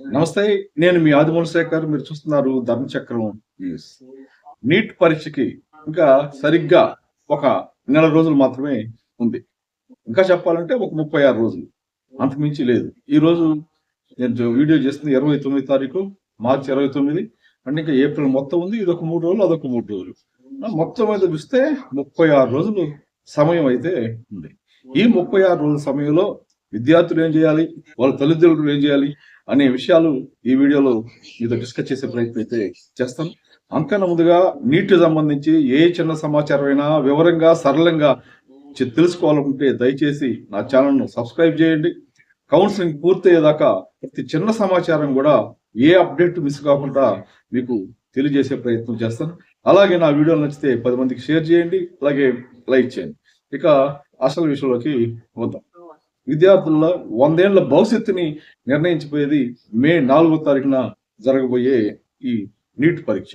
నమస్తే నేను మీ ఆదిమూల శేఖర్ మీరు చూస్తున్నారు ధర్మచక్రం నీట్ పరీక్షకి ఇంకా సరిగ్గా ఒక నెల రోజులు మాత్రమే ఉంది. ఇంకా చెప్పాలంటే ఒక ముప్పై ఆరు రోజులు. అంతకుమించి లేదు. ఈ రోజు నేను వీడియో చేస్తుంది ఇరవై తొమ్మిది తారీఖు మార్చి ఇరవై తొమ్మిది. అంటే ఇంకా ఏప్రిల్ మొత్తం ఉంది. ఇది ఒక మూడు రోజులు అదొక మూడు రోజులు. మొత్తం మీద చూస్తే ముప్పై ఆరు రోజులు సమయం అయితే ఉంది. ఈ ముప్పై ఆరు రోజుల సమయంలో విద్యార్థులు ఏం చేయాలి? వాళ్ళ తల్లిదండ్రులు ఏం చేయాలి? అనే విషయాలు ఈ వీడియోలో మీతో డిస్కస్ చేసే ప్రయత్నం అయితే చేస్తాను. అంతకన్నా ముందుగా నీట్ సంబంధించి ఏ చిన్న సమాచారం అయినా వివరంగా సరళంగా తెలుసుకోవాలనుకుంటే దయచేసి నా ఛానల్ను సబ్స్క్రైబ్ చేయండి. కౌన్సిలింగ్ పూర్తయ్యేదాకా ప్రతి చిన్న సమాచారం కూడా ఏ అప్డేట్ మిస్ కాకుండా మీకు తెలియజేసే ప్రయత్నం చేస్తాను. అలాగే నా వీడియోలు నచ్చితే పది మందికి షేర్ చేయండి. అలాగే లైక్ చేయండి. ఇక అసలు విషయంలోకి వద్దాం. విద్యార్థుల వందేళ్ళ భవిష్యత్తుని నిర్ణయించిపోయేది మే నాలుగో తారీఖున జరగబోయే ఈ నీట్ పరీక్ష.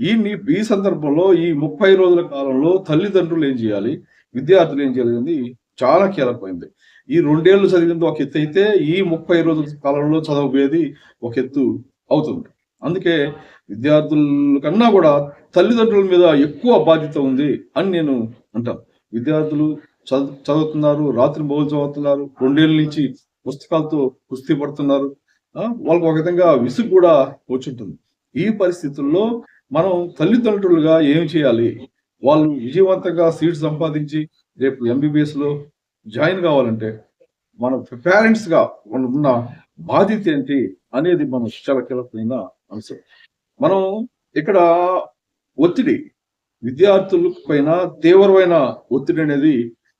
ఈ నీట్ ఈ సందర్భంలో ఈ ముప్పై రోజుల కాలంలో తల్లిదండ్రులు ఏం చేయాలి? విద్యార్థులు ఏం చేయాలి అనేది చాలా కీలకమైంది. ఈ రెండేళ్ళు చదివింది ఒక ఎత్తు అయితే ఈ ముప్పై రోజుల కాలంలో చదవబోయేది ఒక ఎత్తు అవుతుంది. అందుకే విద్యార్థుల కన్నా కూడా తల్లిదండ్రుల మీద ఎక్కువ బాధ్యత ఉంది అని నేను అంటాను. విద్యార్థులు చదువు చదువుతున్నారు రాత్రి బౌలు చదువుతున్నారు రెండేళ్ళ నుంచి పుస్తకాలతో కుస్తీ పడుతున్నారు. వాళ్ళకు ఒక విధంగా విసుగు కూడా వచ్చుంటుంది. ఈ పరిస్థితుల్లో మనం తల్లిదండ్రులుగా ఏం చేయాలి? వాళ్ళు విజయవంతంగా సీట్ సంపాదించి రేపు ఎంబీబీఎస్లో జాయిన్ కావాలంటే మన పేరెంట్స్గా ఉన్న బాధ్యత ఏంటి అనేది మనం చాలా కీలకమైన అంశం. మనం ఇక్కడ ఒత్తిడి విద్యార్థుల పైన తీవ్రమైన ఒత్తిడి అనేది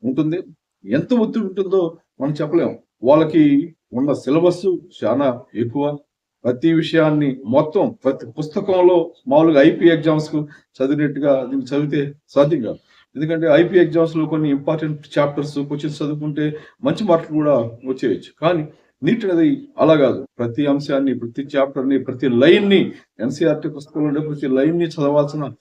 ఉంటుంది. ఎంత ఒత్తిడి ఉంటుందో మనం చెప్పలేం. వాళ్ళకి ఉన్న సిలబస్ చాలా ఎక్కువ. ప్రతి విషయాన్ని మొత్తం ప్రతి పుస్తకంలో మామూలుగా ఐపీ ఎగ్జామ్స్కు చదివినట్టుగా దీన్ని చదివితే సాధ్యం కాదు. ఎందుకంటే ఐపీ ఎగ్జామ్స్లో కొన్ని ఇంపార్టెంట్ చాప్టర్స్ క్వశ్చన్స్ చదువుకుంటే మంచి మార్కులు కూడా వచ్చేయచ్చు. కానీ నీట్ అనేది అలా కాదు. ప్రతి అంశాన్ని ప్రతి చాప్టర్ని ప్రతి లైన్ని ఎన్సీఆర్టీ పుస్తకంలో ఉండే ప్రతి లైన్ని చదవాల్సిన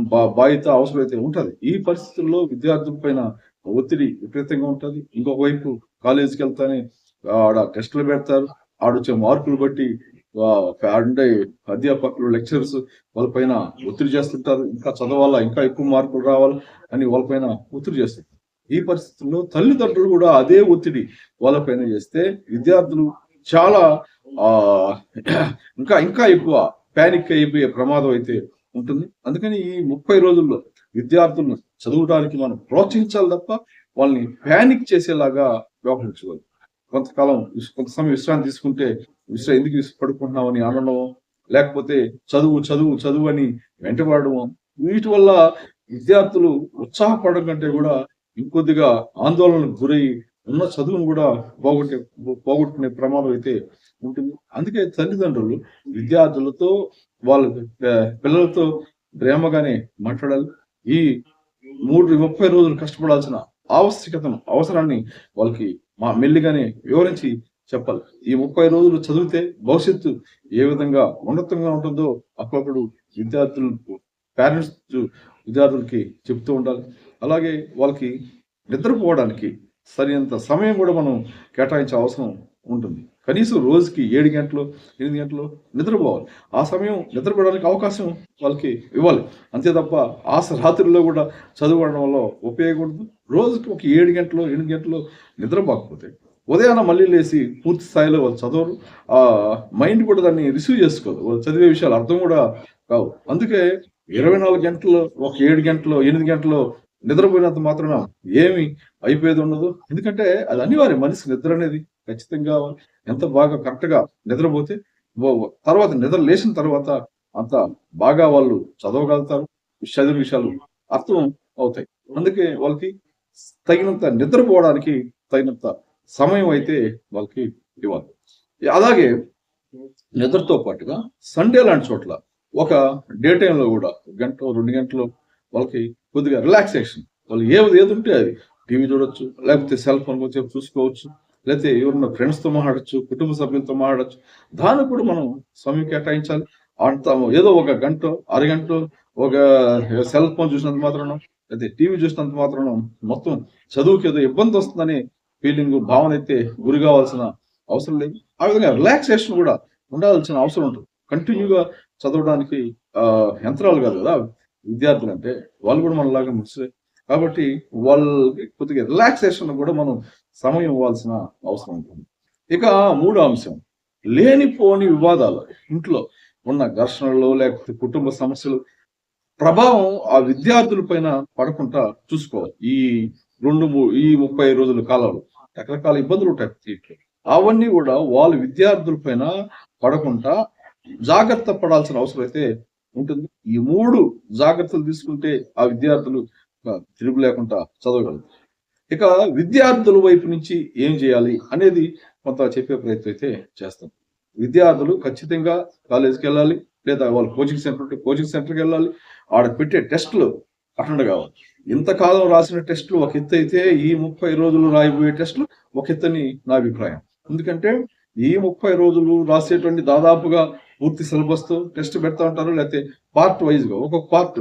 బా- బాధ్యత అవసరం అయితే ఉంటది. ఈ పరిస్థితుల్లో విద్యార్థుల పైన ఒత్తిడి విపరీతంగా ఉంటుంది. ఇంకొక వైపు కాలేజీకి వెళ్తానే ఆడ టెస్టులు పెడతారు. ఆడొచ్చే మార్కులు బట్టి ఉండే అధ్యాపకులు లెక్చరర్స్ వాళ్ళ పైన ఒత్తిడి చేస్తుంటారు. ఇంకా చదవాలా ఇంకా ఎక్కువ మార్కులు రావాలి అని వాళ్ళ పైన ఒత్తిడి చేస్తారు ఈ పరిస్థితుల్లో తల్లిదండ్రులు కూడా అదే ఒత్తిడి వాళ్ళ పైన చేస్తే విద్యార్థులు చాలా ఆ ఇంకా ఇంకా ఎక్కువ ప్యానిక్ అయిపోయే ప్రమాదం అయితే ఉంటుంది. అందుకని ఈ ముప్పై రోజుల్లో విద్యార్థులను చదవడానికి మనం ప్రోత్సహించాలి తప్ప వాళ్ళని ప్యానిక్ చేసేలాగా వ్యవహరించకూడదు. కొంతకాలం కొంత సమయం విశ్రాంతి తీసుకుంటే విశ్రా ఎందుకు పడుకుంటున్నావు అని అనడం లేకపోతే చదువు చదువు చదువు అని వెంటబడడం వీటి వల్ల విద్యార్థులు ఉత్సాహపడడం కంటే కూడా ఇంకొద్దిగా ఆందోళనకు గురై ఉన్న చదువును కూడా పోగొట్టే పోగొట్టుకునే ప్రమాదం అయితే ఉంటుంది. అందుకే తల్లిదండ్రులు విద్యార్థులతో వాళ్ళ పిల్లలతో ప్రేమగానే మాట్లాడాలి. ఈ మూడు ముప్పై రోజులు కష్టపడాల్సిన ఆవశ్యకతను అవసరాన్ని వాళ్ళకి మా మెల్లిగానే వివరించి చెప్పాలి. ఈ ముప్పై రోజులు చదివితే భవిష్యత్తు ఏ విధంగా ఉన్నతంగా ఉంటుందో అప్పుడప్పుడు విద్యార్థులకు పేరెంట్స్ విద్యార్థులకి చెప్తూ ఉండాలి. అలాగే వాళ్ళకి నిద్రపోవడానికి సరైనంత సమయం కూడా మనం కేటాయించే అవసరం ఉంటుంది. కనీసం రోజుకి ఏడు గంటలు ఎనిమిది గంటలు నిద్రపోవాలి. ఆ సమయం నిద్రపోవడానికి అవకాశం వాళ్ళకి ఇవ్వాలి. అంతే తప్ప ఆశ రాత్రుల్లో కూడా చదువుకోవడం వల్ల ఉపయోగకూడదు రోజుకి ఒక ఏడు గంటలు ఎనిమిది గంటలు నిద్రపోకపోతే ఉదయాన్న మళ్ళీ లేచి పూర్తి స్థాయిలో వాళ్ళు చదవరు. ఆ మైండ్ కూడా దాన్ని రిసీవ్ చేసుకోదు. వాళ్ళు చదివే విషయాలు అర్థం కూడా కావు. అందుకే ఇరవై నాలుగు గంటలు ఒక ఏడు గంటలు ఎనిమిది గంటలు నిద్రపోయినంత మాత్రాన ఏమి అయిపోయేది ఉండదు. ఎందుకంటే అది అనివార్యం. మనిషి నిద్ర అనేది ఖచ్చితంగా ఎంత బాగా కరెక్ట్గా నిద్రపోతే తర్వాత నిద్ర లేచిన తర్వాత అంత బాగా వాళ్ళు చదవగలుగుతారు. చదివిన విషయాలు అర్థం అవుతాయి. అందుకే వాళ్ళకి తగినంత నిద్రపోవడానికి తగినంత సమయం అయితే వాళ్ళకి ఇవ్వాలి. అలాగే నిద్రతో పాటుగా సండే లాంటి చోట్ల ఒక డే టైంలో కూడా గంట రెండు గంటలు వాళ్ళకి కొద్దిగా రిలాక్సేషన్ వాళ్ళు ఏది ఏది ఉంటే అది టీవీ చూడొచ్చు లేకపోతే సెల్ ఫోన్ వచ్చి చూసుకోవచ్చు. లేకపోతే ఎవరన్నా ఫ్రెండ్స్తో తో మాట్లాడచ్చు కుటుంబ సభ్యులతో మాట్లాడచ్చు దాన్ని కూడా మనం సమయం కేటాయించాలి. అంత ఏదో ఒక గంట అరగంట ఒక సెల్ ఫోన్ చూసినంత మాత్రం లేకపోతే టీవీ చూసినంత మాత్రం మొత్తం చదువుకి ఏదో ఇబ్బంది వస్తుందని ఫీలింగ్ భావన అయితే గురి కావాల్సిన అవసరం లేదు. ఆ విధంగా రిలాక్సేషన్ కూడా ఉండాల్సిన అవసరం ఉంటుంది. కంటిన్యూగా చదవడానికి ఆ, యంత్రాలు కాదు కదా విద్యార్థులు అంటే వాళ్ళు కూడా మనలాగా ముసలే కాబట్టి వాళ్ళకి కొద్దిగా రిలాక్సేషన్ కూడా మనం సమయం ఇవ్వాల్సిన అవసరం ఉంటుంది. ఇక మూడో అంశం. లేనిపోని వివాదాలు. ఇంట్లో ఉన్న ఘర్షణలు లేకపోతే కుటుంబ సమస్యలు ప్రభావం ఆ విద్యార్థుల పైన పడకుండా చూసుకోవాలి. ఈ రెండు ఈ ముప్పై రోజుల కాలంలో రకరకాల ఇబ్బందులు ఉంటాయి అవన్నీ కూడా వాళ్ళ విద్యార్థుల పైన పడకుండా జాగ్రత్త పడాల్సిన అవసరం అయితే ఉంటుంది. ఈ మూడు జాగ్రత్తలు తీసుకుంటే ఆ విద్యార్థులు తిరుగు లేకుండా చదవగలదు. ఇక విద్యార్థుల వైపు నుంచి ఏం చేయాలి అనేది కొంత చెప్పే ప్రయత్నం అయితే చేస్తాం. విద్యార్థులు ఖచ్చితంగా కాలేజీకి వెళ్ళాలి లేదా వాళ్ళు కోచింగ్ సెంటర్ ఉంటే కోచింగ్ సెంటర్కి వెళ్ళాలి. ఆడ పెట్టే టెస్టులు అటెండ్ కావాలి ఇంతకాలం రాసిన టెస్టులు ఒక ఎత్తు అయితే ఈ ముప్పై రోజులు రాయబోయే టెస్టులు ఒక ఎత్తని నా అభిప్రాయం. ఎందుకంటే ఈ ముప్పై రోజులు రాసేటువంటి దాదాపుగా పూర్తి సిలబస్తో టెస్ట్ పెడతా ఉంటారు లేకపోతే పార్ట్ వైజ్గా ఒక్కొక్క పార్ట్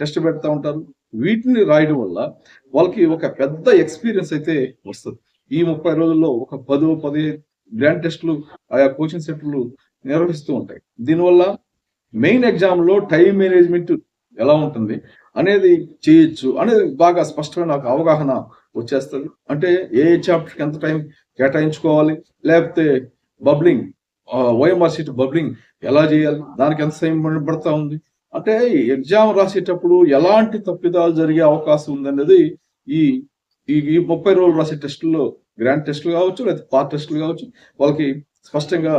టెస్ట్ పెడతా ఉంటారు. వీటిని రాయడం వల్ల వాళ్ళకి ఒక పెద్ద ఎక్స్పీరియన్స్ అయితే వస్తుంది. ఈ ముప్పై రోజుల్లో ఒక పదో పదిహేను గ్రాండ్ టెస్టులు ఆయా కోచింగ్ సెంటర్లు నిర్వహిస్తూ ఉంటాయి. దీనివల్ల మెయిన్ ఎగ్జామ్లో టైం మేనేజ్మెంట్ ఎలా ఉంటుంది అనేది చేయొచ్చు అనేది బాగా స్పష్టమైన ఒక అవగాహన వచ్చేస్తుంది. అంటే ఏ చాప్టర్కి ఎంత టైం కేటాయించుకోవాలి లేకపోతే బబ్లింగ్ ఓఎంఆర్ సీట్ బబ్లింగ్ ఎలా చేయాలి దానికి ఎంత సమయం పడతా ఉంది అంటే ఎగ్జామ్ రాసేటప్పుడు ఎలాంటి తప్పిదాలు జరిగే అవకాశం ఉందనేది ఈ ఈ ముప్పై రోజులు రాసే టెస్టుల్లో గ్రాండ్ టెస్టులు కావచ్చు లేదా పార్ట్ టెస్టులు కావచ్చు వాళ్ళకి స్పష్టంగా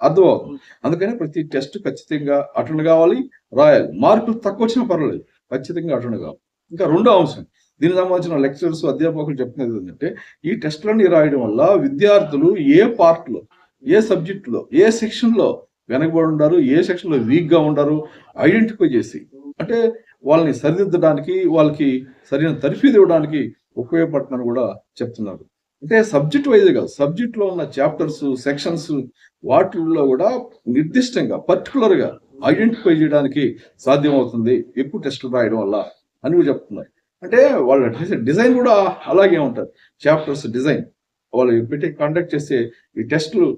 అర్థం అవుతుంది ప్రతి టెస్ట్ ఖచ్చితంగా అటెండ్ కావాలి రాయాలి. మార్కులు తక్కువ వచ్చినా పర్వాలేదు ఖచ్చితంగా అటెండ్ కావాలి. ఇంకా రెండో అంశం దీనికి సంబంధించిన లెక్చరర్స్ అధ్యాపకులు చెప్తున్నది ఏంటంటే ఈ టెస్టులన్నీ రాయడం వల్ల విద్యార్థులు ఏ పార్ట్లో ఏ సబ్జెక్టులో ఏ సెక్షన్లో వెనకబడి ఉండారు ఏ సెక్షన్లో వీక్గా ఉండారు ఐడెంటిఫై చేసి అంటే వాళ్ళని సరిదిద్దడానికి వాళ్ళకి సరైన తర్ఫీదు ఇవ్వడానికి ఉపయోగపడుతుందని కూడా చెప్తున్నారు. అంటే సబ్జెక్ట్ వైజ్ కాదు ఉన్న చాప్టర్స్ సెక్షన్స్ వాటిల్లో కూడా నిర్దిష్టంగా పర్టికులర్గా ఐడెంటిఫై చేయడానికి సాధ్యమవుతుంది ఎక్కువ టెస్టులు రాయడం వల్ల అని కూడా చెప్తున్నారు. అంటే వాళ్ళ డిజైన్ కూడా అలాగే ఉంటుంది చాప్టర్స్ డిజైన్ వాళ్ళు పెట్టి కండక్ట్ చేసే ఈ టెస్టులు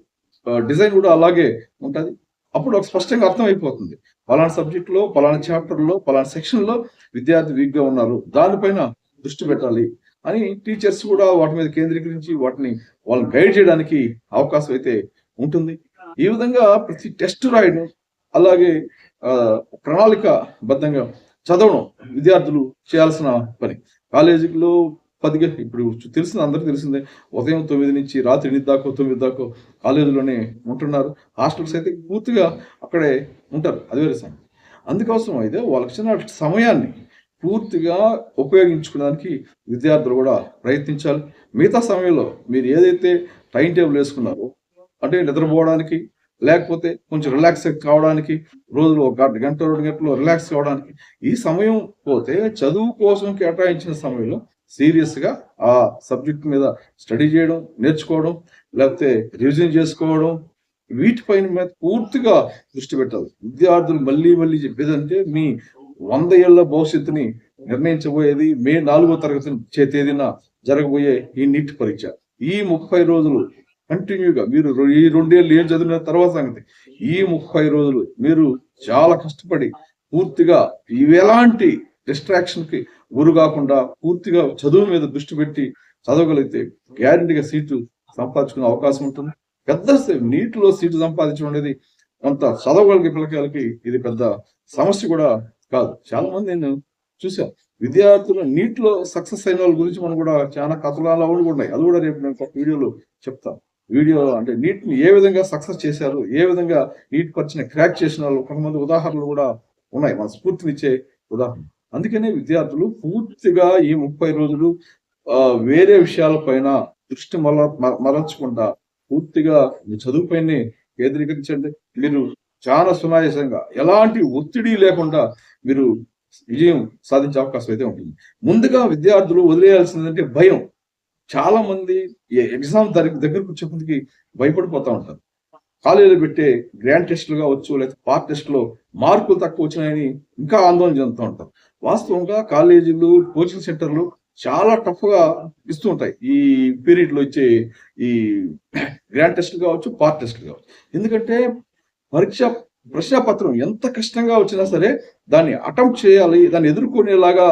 డిజైన్ కూడా అలాగే ఉంటుంది. అప్పుడు ఒక స్పష్టంగా అర్థమైపోతుంది. పలానా సబ్జెక్టులో పలానా చాప్టర్లో పలానా సెక్షన్లో విద్యార్థి వీక్గా ఉన్నారు. దానిపైన దృష్టి పెట్టాలి అని టీచర్స్ కూడా వాటి మీద కేంద్రీకరించి వాటిని వాళ్ళని గైడ్ చేయడానికి అవకాశం అయితే ఉంటుంది. ఈ విధంగా ప్రతి టెస్ట్ రాయడం అలాగే ప్రణాళిక బద్ధంగా చదవడం విద్యార్థులు చేయాల్సిన పని. కాలేజీలో పది ఇప్పుడు తెలిసింది అందరికీ తెలిసిందే. ఉదయం తొమ్మిది నుంచి రాత్రి ఎనిమిది దాకా తొమ్మిది దాకా కాలేజీలోనే ఉంటున్నారు. హాస్టల్స్ అయితే పూర్తిగా అక్కడే ఉంటారు. అది వేరే సంగతి. అందుకోసం అయితే వాళ్ళకి సమయాన్ని పూర్తిగా ఉపయోగించుకోవడానికి విద్యార్థులు కూడా ప్రయత్నించాలి. మిగతా సమయంలో మీరు ఏదైతే టైం టేబుల్ వేసుకున్నారో అంటే నిద్రపోవడానికి లేకపోతే కొంచెం రిలాక్స్ కావడానికి రోజులో ఒక గంట గంట రెండు గంటలు రిలాక్స్ కావడానికి ఈ సమయం పోతే చదువు కోసం కేటాయించిన సమయంలో సీరియస్గా ఆ సబ్జెక్ట్ మీద స్టడీ చేయడం నేర్చుకోవడం లేకపోతే రివిజన్ చేసుకోవడం వీటిపైన మీద పూర్తిగా దృష్టి పెట్టాలి. విద్యార్థులు మళ్ళీ మళ్ళీ చెప్పేదంటే మీ వంద ఏళ్ళ భవిష్యత్తుని నిర్ణయించబోయేది మే నాలుగో తరగతి చే తేదీన జరగబోయే ఈ నీట్ పరీక్ష. ఈ ముప్పై రోజులు కంటిన్యూగా మీరు ఈ రెండేళ్ళు ఏం చదివిన తర్వాత సంగతి. ఈ ముప్పై రోజులు మీరు చాలా కష్టపడి పూర్తిగా ఇవి ఎలాంటి డిస్ట్రాక్షన్కి గురి కాకుండా పూర్తిగా చదువు మీద దృష్టి పెట్టి చదవగలిగితే గ్యారంటీగా సీటు సంపాదించుకునే అవకాశం ఉంటుంది. పెద్ద నీటిలో సీటు సంపాదించడం అనేది కొంత చదవగలిగే పిల్లకాయలకి ఇది పెద్ద సమస్య కూడా కాదు. చాలా మంది నేను చూసాను విద్యార్థులు నీటిలో సక్సెస్ అయిన వాళ్ళ గురించి మనం కూడా చాలా కథలాలు కూడా ఉన్నాయి. అది కూడా రేపు నేను ఒక వీడియోలో చెప్తాను వీడియో అంటే నీటిని ఏ విధంగా సక్సెస్ చేశారు ఏ విధంగా నీట్ పరిచిన క్రాక్ చేసిన వాళ్ళు కొంతమంది ఉదాహరణలు కూడా ఉన్నాయి. మన స్ఫూర్తినిచ్చే ఉదాహరణ. అందుకనే విద్యార్థులు పూర్తిగా ఈ ముప్పై రోజులు వేరే వేరే విషయాలపైన దృష్టి మర మ- మరల్చకుండా పూర్తిగా మీ చదువుపైనే కేంద్రీకరించండి. మీరు చాలా సునాయాసంగా ఎలాంటి ఒత్తిడి లేకుండా మీరు విజయం సాధించే అవకాశం అయితే ఉంటుంది. ముందుగా విద్యార్థులు వదిలేయాల్సిందంటే భయం. చాలా మంది ఎగ్జామ్ దగ్గర దగ్గరకు వచ్చే ముందుకి భయపడిపోతా ఉంటారు. కాలేజీలో పెట్టే గ్రాండ్ టెస్టులు కావచ్చు లేకపోతే పార్ట్ టెస్ట్లో మార్కులు తక్కువ వచ్చినాయని ఇంకా ఆందోళన చెందుతూ ఉంటారు. వాస్తవంగా కాలేజీలు కోచింగ్ సెంటర్లు చాలా టఫ్గా ఇస్తూ ఉంటాయి. ఈ పీరియడ్లో ఇచ్చే ఈ గ్రాండ్ టెస్ట్లు కావచ్చు పార్ట్ టెస్ట్లు కావచ్చు. ఎందుకంటే పరీక్ష ప్రశ్నపత్రం ఎంత కష్టంగా వచ్చినా సరే దాన్ని అటెంప్ట్ చేయాలి దాన్ని ఎదుర్కొనేలాగా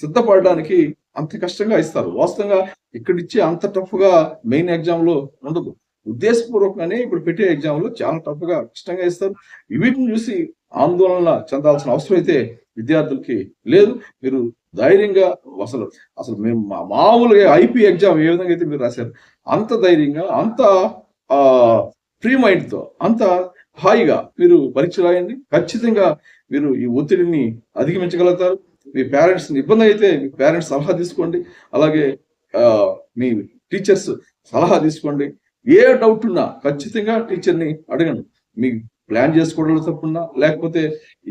సిద్ధపడడానికి అంత కష్టంగా ఇస్తారు. వాస్తవంగా ఇక్కడ ఇచ్చే అంత టఫ్గా మెయిన్ ఎగ్జామ్లో ఉండదు. ఉద్దేశపూర్వకంగానే ఇప్పుడు పెట్టే ఎగ్జామ్లో చాలా టఫ్గా కష్టంగా ఇస్తారు వీటిని చూసి ఆందోళన చెందాల్సిన అవసరం అయితే విద్యార్థులకి లేదు. మీరు ధైర్యంగా అసలు అసలు మేము మా- మామూలుగా ఐపీ ఎగ్జామ్ ఏ విధంగా అయితే మీరు రాశారు అంత ధైర్యంగా అంత ఫ్రీ మైండ్తో అంత హాయిగా మీరు పరీక్ష రాయండి. ఖచ్చితంగా మీరు ఈ ఒత్తిడిని అధిగమించగలుగుతారు. మీ పేరెంట్స్ ఇబ్బంది అయితే మీ పేరెంట్స్ సలహా తీసుకోండి. అలాగే మీ టీచర్స్ సలహా తీసుకోండి. ఏ డౌట్ ఉన్నా ఖచ్చితంగా టీచర్ని అడగండి మీకు ప్లాన్ చేసుకోవడంలో తప్పున్నా లేకపోతే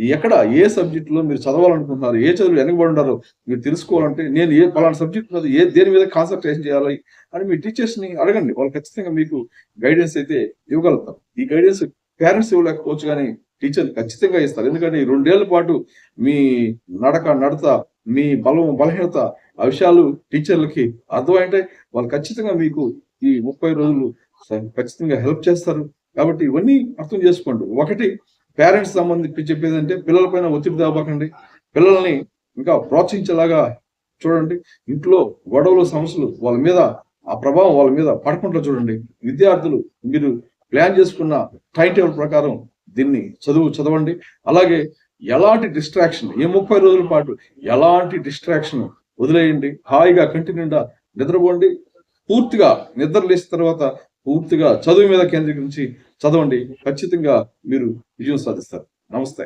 ఎక్కడ ఏ సబ్జెక్టులో మీరు చదవాలనుకుంటున్నారు ఏ చదువు వెనకబడి ఉన్నారో మీరు తెలుసుకోవాలంటే నేను ఏ పలానా సబ్జెక్ట్ మీద ఏ దేని మీద కాన్సన్ట్రేషన్ చేయాలి అని మీ టీచర్స్ని అడగండి. వాళ్ళు ఖచ్చితంగా మీకు గైడెన్స్ అయితే ఇవ్వగలుగుతారు. ఈ గైడెన్స్ పేరెంట్స్ ఇవ్వలేకపోవచ్చు కానీ టీచర్ ఖచ్చితంగా ఇస్తారు. ఎందుకంటే ఈ రెండేళ్ళ పాటు మీ నడక నడత మీ బలం బలహీనత ఆ విషయాలు టీచర్లకి అర్థమైంటే వాళ్ళు ఖచ్చితంగా మీకు ఈ ముప్పై రోజులు ఖచ్చితంగా హెల్ప్ చేస్తారు. కాబట్టి ఇవన్నీ అర్థం చేసుకోండి. ఒకటి పేరెంట్స్ సంబంధించి చెప్పేది అంటే పిల్లలపైన ఒత్తిడి తేవకండి పిల్లల్ని ఇంకా ప్రోత్సహించేలాగా చూడండి. ఇంట్లో గొడవలు సమస్యలు వాళ్ళ మీద ఆ ప్రభావం వాళ్ళ మీద పడకుండా చూడండి. విద్యార్థులు మీరు ప్లాన్ చేసుకున్న టైం టేబుల్ ప్రకారం దీన్ని చదువు చదవండి. అలాగే ఎలాంటి డిస్ట్రాక్షన్ ఈ ముప్పై రోజుల పాటు ఎలాంటి డిస్ట్రాక్షన్ వదిలేయండి. హాయిగా కంటి నిండా నిద్రపోండి. పూర్తిగా నిద్ర లేచిన తర్వాత పూర్తిగా చదువు మీద కేంద్రీకరించి చదవండి. ఖచ్చితంగా మీరు విజయం సాధిస్తారు. నమస్తే.